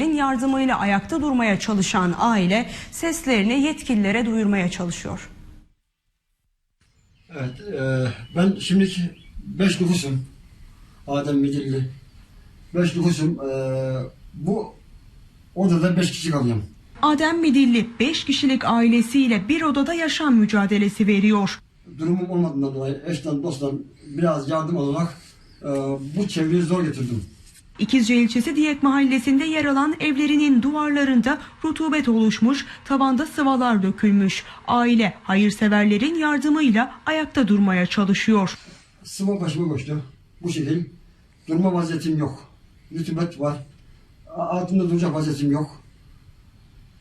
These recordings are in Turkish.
yardımıyla ayakta durmaya çalışan aile seslerini yetkililere duyurmaya çalışıyor. Evet, e, ben şimdiki beş nüfusum. Adem Midilli. Beş nüfusum. E, bu odada beş kişi kalıyorum. Adem Midilli 5 kişilik ailesiyle bir odada yaşam mücadelesi veriyor. Durumum olmadığından dolayı eşten dosttan biraz yardım alarak e, bu çevreyi zor getirdim. İkizce ilçesi Diyek mahallesinde yer alan evlerinin duvarlarında rutubet oluşmuş, tavanda sıvalar dökülmüş. Aile hayırseverlerin yardımıyla ayakta durmaya çalışıyor. Sıva başıma koştu. Bu şekil. Durma vaziyetim yok. Rütubet var. Altında duracak vaziyetim yok.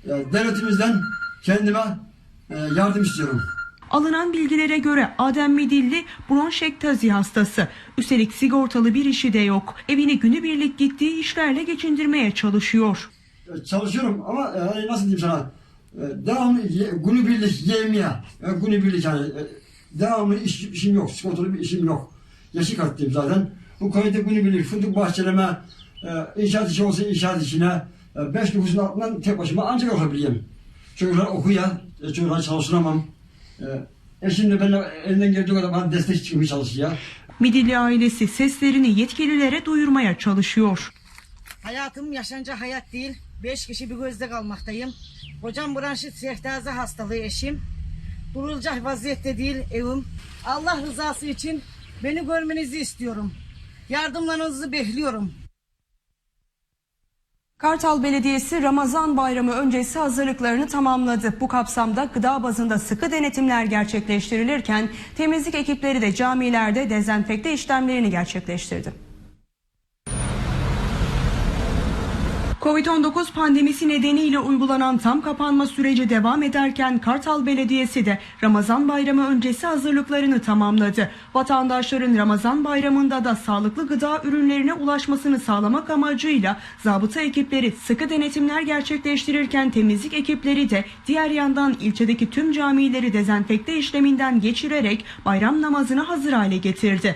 Devletimizden kendime e, yardım istiyorum. Alınan bilgilere göre Adem Midilli bronşektazi hastası. Üstelik sigortalı bir işi de yok. Evini günübirlik gittiği işlerle geçindirmeye çalışıyor. E, çalışıyorum ama e, nasıl diyeyim sana e, devamlı günübirlik yevmiye e, günübirlik yani devamlı iş, işim yok sigortalı bir işim yok yaşı kattayım zaten bu köyde günübirlik fındık bahçeleme inşaat işi olsa inşaat işine beş nüfusun altından tek başıma ancak olabileyim çocuklar okuya çocuklar çalıştıramam e, eşim de benimle elinden geldiği kadar bana destek çıkmaya çalışıyor Midilli ailesi seslerini yetkililere duyurmaya çalışıyor. Hayatım yaşanacak hayat değil. Beş kişi bir gözde kalmaktayım. Hocam branşit sehtaze hastalığı eşim. Durulacak vaziyette değil evim. Allah rızası için beni görmenizi istiyorum. Yardımlarınızı bekliyorum. Kartal Belediyesi Ramazan Bayramı öncesi hazırlıklarını tamamladı. Bu kapsamda gıda bazında sıkı denetimler gerçekleştirilirken temizlik ekipleri de camilerde dezenfekte işlemlerini gerçekleştirdi. Covid-19 pandemisi nedeniyle uygulanan tam kapanma süreci devam ederken Kartal Belediyesi de Ramazan Bayramı öncesi hazırlıklarını tamamladı. Vatandaşların Ramazan Bayramı'nda da sağlıklı gıda ürünlerine ulaşmasını sağlamak amacıyla zabıta ekipleri sıkı denetimler gerçekleştirirken temizlik ekipleri de diğer yandan ilçedeki tüm camileri dezenfekte işleminden geçirerek bayram namazına hazır hale getirdi.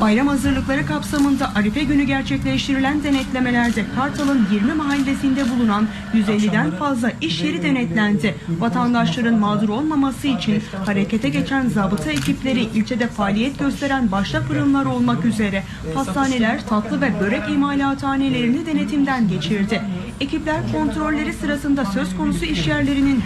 Bayram hazırlıkları kapsamında Arife günü gerçekleştirilen denetlemelerde Kartal'ın 20 mahallesinde bulunan 150'den fazla iş yeri denetlendi. Vatandaşların mağdur olmaması için harekete geçen zabıta ekipleri ilçede faaliyet gösteren başta fırınlar olmak üzere hastaneler, tatlı ve börek imalathanelerini denetimden geçirdi. Ekipler kontrolleri sırasında söz konusu iş yerlerinin